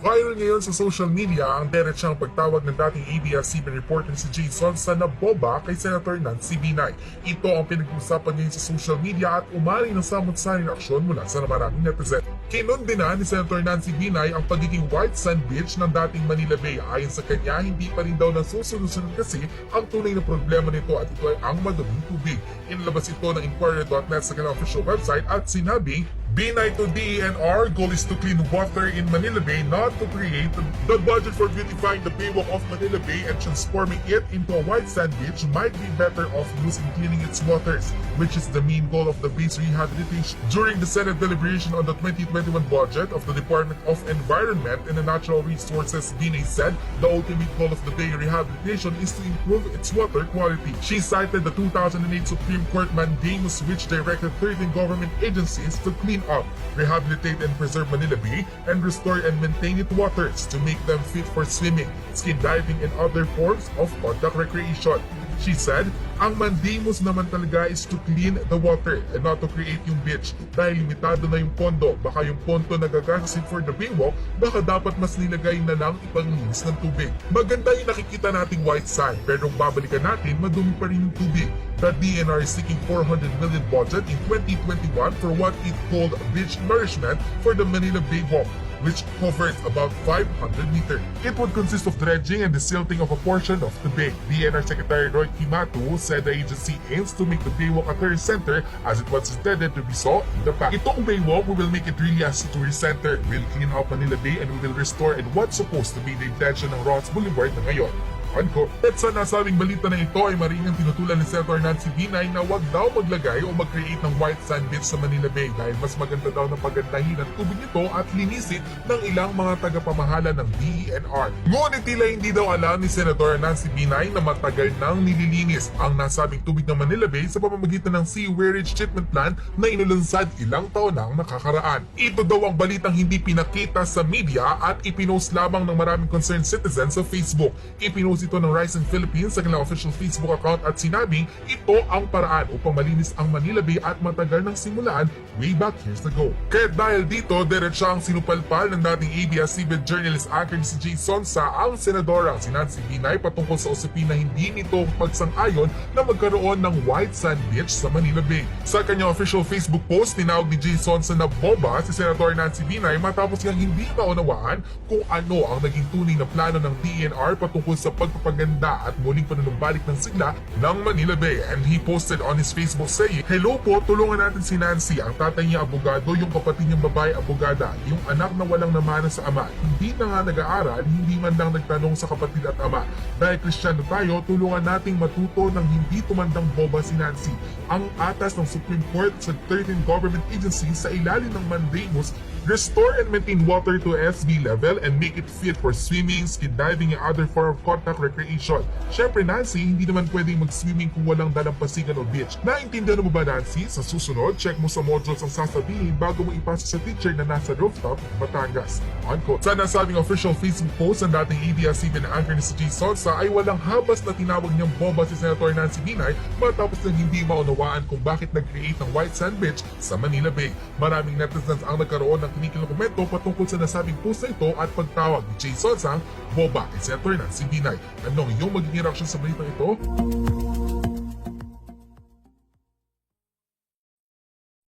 Viral ngayon sa social media ang diretsang pagtawag ng dating ABS-CBN reporter si Jason sa naboba kay Senator Nancy Binay. Ito ang pinag-uusapan ngayon sa social media at umari ng samot-saring aksyon mula sa maraming netizen. Kinundina ni Senator Nancy Binay ang pagiging white sand beach ng dating Manila Bay. Ayon sa kanya, hindi pa rin daw nasusunod kasi ang tunay na problema nito at ito ay ang maduming tubig. Inilabas ito ng Inquirer.net sa kanilang official website at sinabing, Binay to DENR goal is to clean water in Manila Bay, not to create the budget for beautifying the baywalk of Manila Bay and transforming it into a white sand beach might be better off using cleaning its waters, which is the main goal of the bay's rehabilitation. During the Senate deliberation on the 2021 budget of the Department of Environment and Natural Resources, Binay said the ultimate goal of the bay rehabilitation is to improve its water quality. She cited the 2008 Supreme Court mandamus which directed 13 government agencies to clean up, rehabilitate and preserve Manila Bay and restore and maintain its waters to make them fit for swimming, skin diving and other forms of contact recreation. She said, ang mandamus naman talaga is to clean the water and not to create yung beach dahil limitado na yung pondo. Baka yung pondo na gagastusin for the baywalk, baka dapat mas nilagay na lang ipanglinis ng tubig. Maganda yung nakikita nating white sand, pero kung babalikan natin, madumi pa rin yung tubig. The DNR is seeking 400 million budget in 2021 for what it called beach nourishment for the Manila Baywalk which covers about 500 meters. It would consist of dredging and the silting of a portion of the bay. DNR Secretary Roy Kimatu said the agency aims to make the baywalk a tourist center as it was intended to be so in the past. Itong baywalk, we will make it really as a tourist center. We'll clean up Manila Bay and we will restore and what's supposed to be the intention ng Ross Boulevard na ngayon. Unquote. At sa nasabing balita na ito ay maringang tinutulan ni Senator Nancy Binay na wag daw maglagay o mag-create ng white sand beach sa Manila Bay dahil mas maganda daw na pagandahin ang tubig nito at linisin ng ilang mga tagapamahala ng DENR. Ngunit tila hindi daw alam ni Senator Nancy Binay na matagal nang nililinis ang nasabing tubig ng Manila Bay sa pamamagitan ng sewerage treatment plant na inulunsad ilang taon nang nakakaraan. Ito daw ang balitang hindi pinakita sa media at ipinost lamang ng maraming concerned citizens sa Facebook. Ipinost ito ng Rising Philippines sa kanilang official Facebook account at sinabing ito ang paraan upang malinis ang Manila Bay at matagal nang simulaan way back years ago. Kaya dahil dito, diretsa ang sinupalpal ng dating ABS-CBN journalist anchor si Jay Sonsa ang senadorang si Nancy Binay patungkol sa usapin na hindi nito pagsang-ayon na magkaroon ng white sand beach sa Manila Bay. Sa kanyang official Facebook post, tinawag ni Jay Sonsa na boba si Senator Nancy Binay matapos niyang hindi maunawaan kung ano ang naging tunay na plano ng DNR patungkol sa pagpapaganda at muling panunumbalik ng sigla ng Manila Bay. And he posted on his Facebook saying, Hello po, tulungan natin si Nancy. Ang tatay niya abogado, yung kapatid niyang babae abogada, yung anak na walang namana sa ama. Hindi na nga nag-aaral, hindi man lang nagtanong sa kapatid at ama. Dahil Kristiyano tayo, tulungan nating matuto ng hindi tumandang boba si Nancy. Ang atas ng Supreme Court sa 13 government agencies sa ilalim ng mandamus Restore and maintain water to SB level and make it fit for swimming, skin diving, and other form of contact recreation. Syempre, Nancy, hindi naman pwedeng mag-swimming kung walang dalampasigan o beach. Naintindihan mo ba, Nancy? Sa susunod, check mo sa modules ang sasabihin bago mo ipasa sa teacher na nasa rooftop, Batangas. Unquote. Sa nasabing official Facebook post ng dating ABS-CBN anchor ni si Jay Sonsa ay walang habas na tinawag niyang bomba si Senator Nancy Binay matapos nang hindi maunawaan kung bakit nag-create ng white sand beach sa Manila Bay. Maraming netizens ang nagkaroon ng kinikilang komento patungkol sa nasabing post na ito at pagtawag ni Jay Sonsang boba kay Senator Nancy Binay. Anong iyong magiging reaction sa balitang ito?